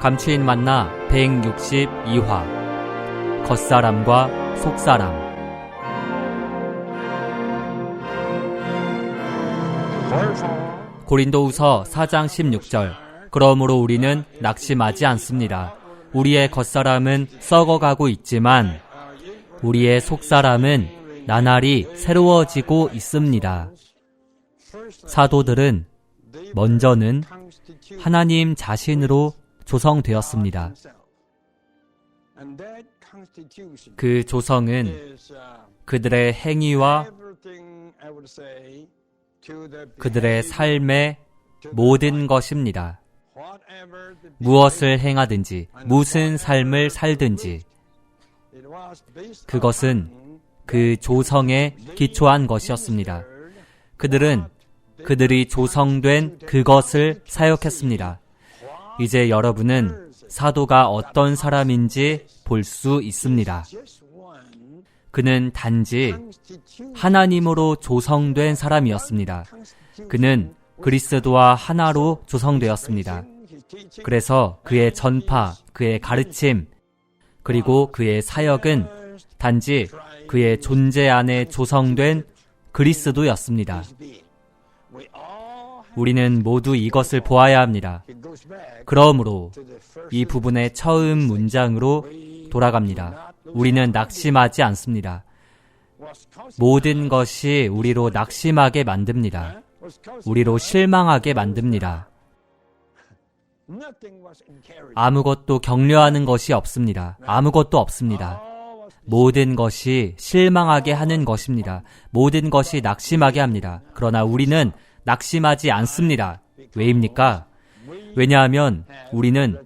감추인 만나 162화 겉사람과 속사람 고린도후서 4장 16절 그러므로 우리는 낙심하지 않습니다. 우리의 겉사람은 썩어가고 있지만 우리의 속사람은 나날이 새로워지고 있습니다. 사도들은 먼저는 하나님 자신으로 조성되었습니다. 그 조성은 그들의 행위와 그들의 삶의 모든 것입니다. 무엇을 행하든지, 무슨 삶을 살든지, 그것은 그 조성에 기초한 것이었습니다. 그들은 그들이 조성된 그것을 사역했습니다. 이제 여러분은 사도가 어떤 사람인지 볼 수 있습니다. 그는 단지 하나님으로 조성된 사람이었습니다. 그는 그리스도와 하나로 조성되었습니다. 그래서 그의 전파, 그의 가르침, 그리고 그의 사역은 단지 그의 존재 안에 조성된 그리스도였습니다. 우리는 모두 이것을 보아야 합니다. 그러므로 이 부분의 처음 문장으로 돌아갑니다. 우리는 낙심하지 않습니다. 모든 것이 우리로 낙심하게 만듭니다. 우리로 실망하게 만듭니다. 아무것도 격려하는 것이 없습니다. 아무것도 없습니다. 모든 것이 실망하게 하는 것입니다. 모든 것이 낙심하게 합니다. 그러나 우리는 낙심하지 않습니다. 왜입니까? 왜냐하면 우리는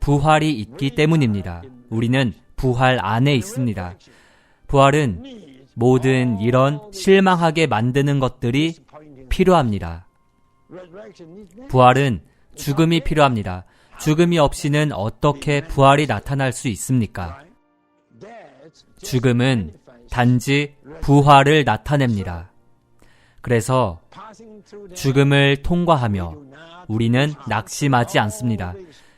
부활이 있기 때문입니다. 우리는 부활 안에 있습니다. 부활은 모든 이런 실망하게 만드는 것들이 필요합니다. 부활은 죽음이 필요합니다. 죽음이 없이는 어떻게 부활이 나타날 수 있습니까? 죽음은 단지 부활을 나타냅니다. 그래서 죽음을 통과하며 우리는 낙심하지 않습니다.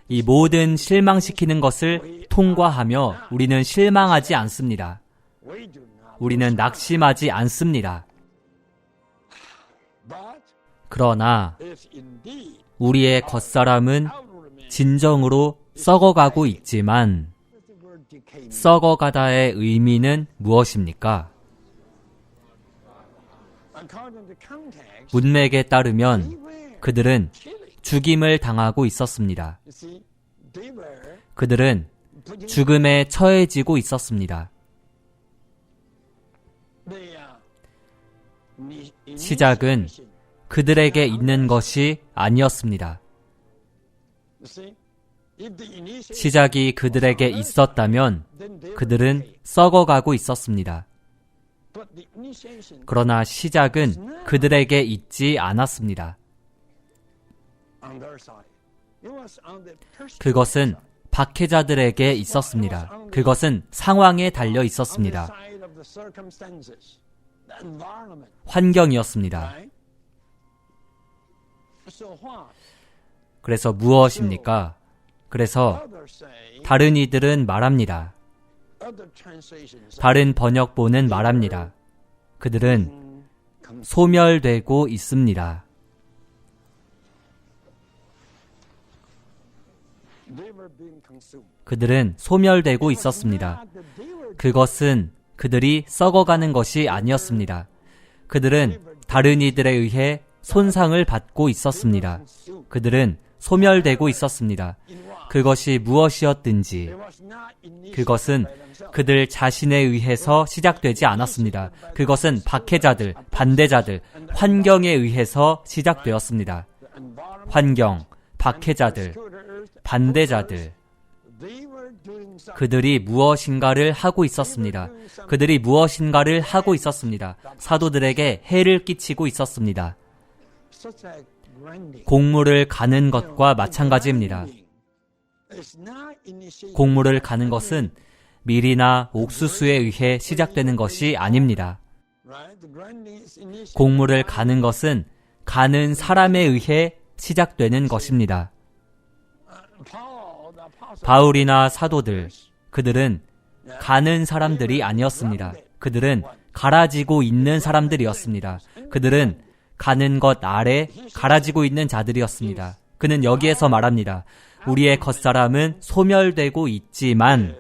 이 모든 실망시키는 것을 통과하며 우리는 실망하지 않습니다. 우리는 낙심하지 않습니다. 그러나 우리의 겉사람은 진정으로 썩어가고 있지만 썩어가다의 의미는 무엇입니까? 문맥에 따르면 그들은 죽임을 당하고 있었습니다. 그들은 죽음에 처해지고 있었습니다. 시작은 그들에게 있는 것이 아니었습니다. 시작이 그들에게 있었다면 그들은 썩어가고 있었습니다. 그러나 시작은 그들에게 있지 않았습니다. 그것은 박해자들에게 있었습니다. 그것은 상황에 달려 있었습니다. 환경이었습니다. 그래서 무엇입니까? 그래서 다른 이들은 말합니다. 다른 번역본은 말합니다. 그들은 소멸되고 있습니다. 그들은 소멸되고 있었습니다. 그것은 그들이 썩어가는 것이 아니었습니다. 그들은 다른 이들에 의해 손상을 받고 있었습니다. 그들은 소멸되고 있었습니다. 그것이 무엇이었든지 그것은 그들 자신에 의해서 시작되지 않았습니다. 그것은 박해자들, 반대자들, 환경에 의해서 시작되었습니다. 환경, 박해자들, 반대자들, 그들이 무엇인가를 하고 있었습니다. 그들이 무엇인가를 하고 있었습니다. 사도들에게 해를 끼치고 있었습니다. 공물을 가는 것과 마찬가지입니다. 공물을 가는 것은 밀이나 옥수수에 의해 시작되는 것이 아닙니다. 공물을 가는 것은 가는 사람에 의해 시작되는 것입니다. 바울이나 사도들, 그들은 가는 사람들이 아니었습니다. 그들은 갈아지고 있는 사람들이었습니다. 그들은 가는 것 아래 갈아지고 있는 자들이었습니다. 그는 여기에서 말합니다. 우리의 겉사람은 소멸되고 있지만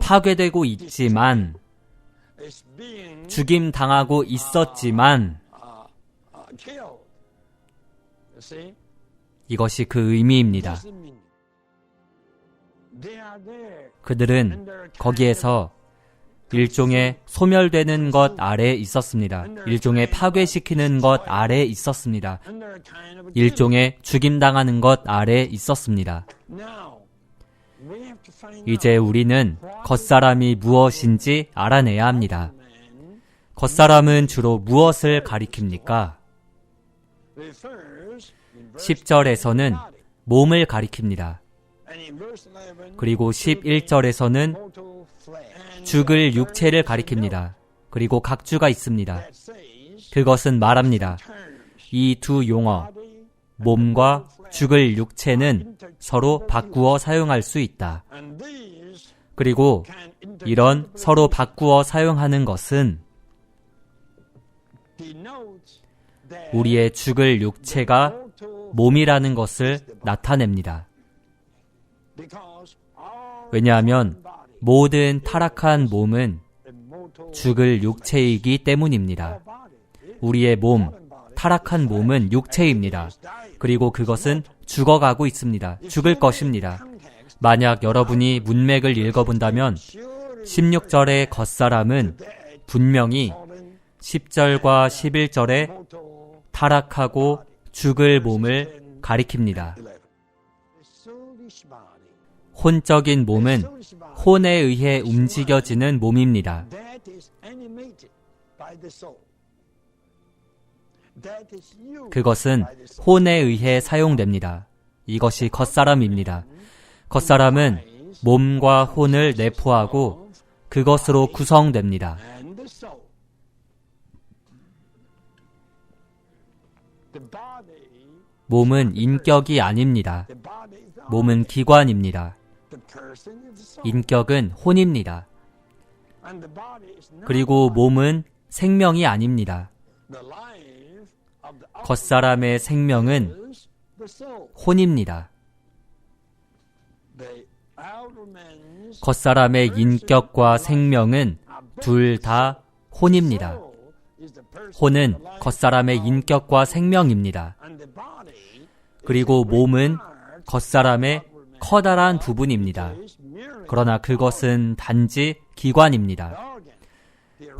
파괴되고 있지만 죽임 당하고 있었지만 uh, uh? 이것이 그 의미입니다. 그들은 거기에서 일종의 소멸되는 것 아래 있었습니다. 일종의 파괴시키는 것 아래 있었습니다. 일종의 죽임당하는 것 아래 있었습니다. 이제 우리는 겉사람이 무엇인지 알아내야 합니다. 겉사람은 주로 무엇을 가리킵니까? refers in verse 10절에서는 몸을 가리킵니다. and in verse 11 그리고 11절에서는 mortal flesh. And 죽을 육체를 가리킵니다. 그리고 각주가 있습니다. 그것은 말합니다. 이 두 용어, 몸과 죽을 육체는 서로 바꾸어 사용할 수 있다. 그리고 이런 서로 바꾸어 사용하는 것은 우리의 죽을 육체가 몸이라는 것을 나타냅니다. 왜냐하면 모든 타락한 몸은 죽을 육체이기 때문입니다. 우리의 몸, 타락한 몸은 육체입니다. 그리고 그것은 죽어가고 있습니다. 죽을 것입니다. 만약 여러분이 문맥을 읽어본다면 16절의 겉사람은 분명히 10절과 11절에 타락하고 죽을 몸을 가리킵니다. 혼적인 몸은 혼에 의해 움직여지는 몸입니다. 그것은 혼에 의해 사용됩니다. 이것이 겉사람입니다. 겉사람은 몸과 혼을 내포하고 그것으로 구성됩니다. 몸은 인격이 아닙니다. 몸은 기관입니다. 인격은 혼입니다. 그리고 몸은 생명이 아닙니다. 겉사람의 생명은. 혼입니다. 겉사람의 인격과 생명은 둘 다 혼입니다. 혼은 겉사람의 인격과 생명입니다. 그리고 몸은 겉사람의 커다란 부분입니다. 그러나 그것은 단지 기관입니다.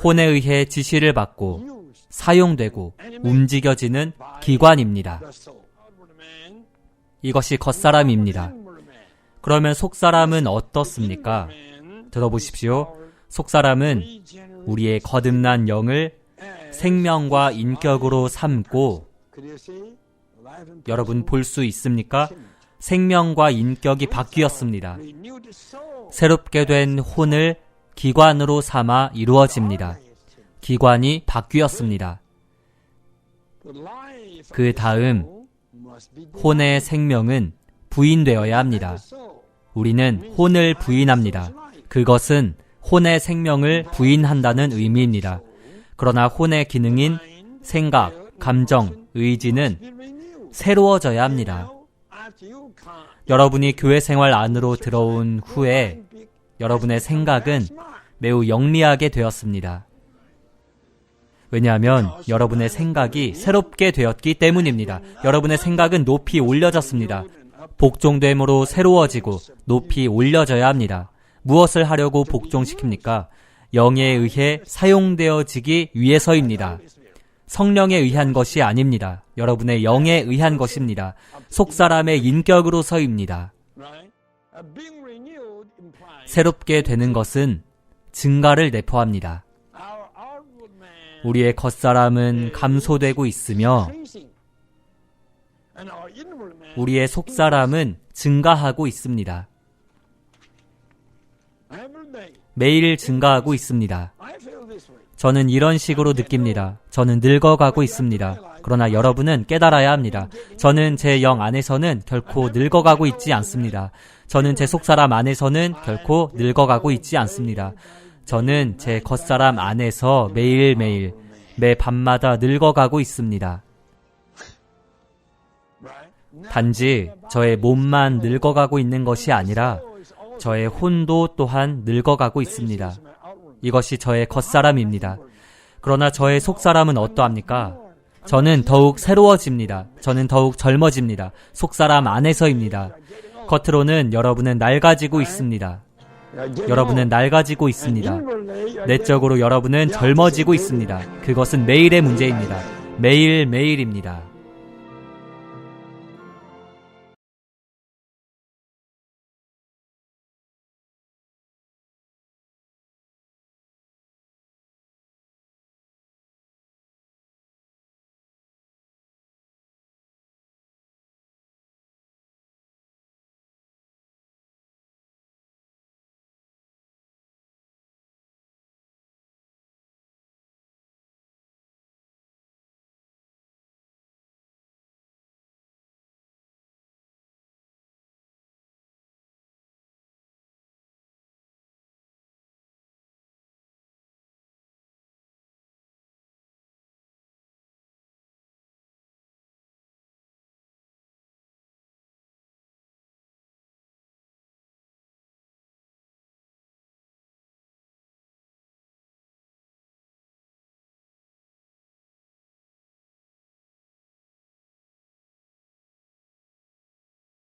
혼에 의해 지시를 받고 사용되고 움직여지는 기관입니다. 이것이 겉사람입니다. 그러면 속사람은 어떻습니까? 들어보십시오. 속사람은 우리의 거듭난 영을 생명과 인격으로 삼고 여러분 볼 수 있습니까? 생명과 인격이 바뀌었습니다. 새롭게 된 혼을 기관으로 삼아 이루어집니다. 기관이 바뀌었습니다. 그 다음 혼의 생명은 부인되어야 합니다. 우리는 혼을 부인합니다. 그것은 혼의 생명을 부인한다는 의미입니다. 그러나 혼의 기능인 생각, 감정, 의지는. 새로워져야 합니다. 여러분이 교회 생활 안으로 들어온 후에 여러분의 생각은 매우 영리하게 되었습니다. 왜냐하면 여러분의 생각이 새롭게 되었기 때문입니다. 여러분의 생각은 높이 올려졌습니다. 복종됨으로 새로워지고 높이 올려져야 합니다. 무엇을 하려고 복종시킵니까? 영에 의해 사용되어지기 위해서입니다. 성령에 의한 것이 아닙니다. 여러분의 영에 의한 것입니다. 인격으로서입니다. being renewed implies 새롭게 되는 것은 증가를 내포합니다. 우리의 겉사람은 감소되고 있으며 우리의 속사람은 증가하고 있습니다. 매일 증가하고 있습니다. 저는 이런 식으로 느낍니다. 저는 늙어가고 있습니다. 그러나 여러분은 깨달아야 합니다. 저는 제 영 안에서는 결코 늙어가고 있지 않습니다. 저는 제 속사람 안에서는 결코 늙어가고 있지 않습니다. 저는 제 겉사람 안에서 매일매일 매 밤마다 늙어가고 있습니다. 단지 저의 몸만 늙어가고 있는 것이 아니라 저의 혼도 또한 늙어가고 있습니다. 이것이 저의 겉사람입니다. 그러나 저의 속사람은 어떠합니까? 저는 더욱 새로워집니다. 저는 더욱 젊어집니다. 속사람 안에서입니다. 겉으로는 여러분은 낡아지고 있습니다. 여러분은 낡아지고 있습니다. 내적으로 여러분은 젊어지고 있습니다. 그것은 매일의 문제입니다. 매일 매일입니다.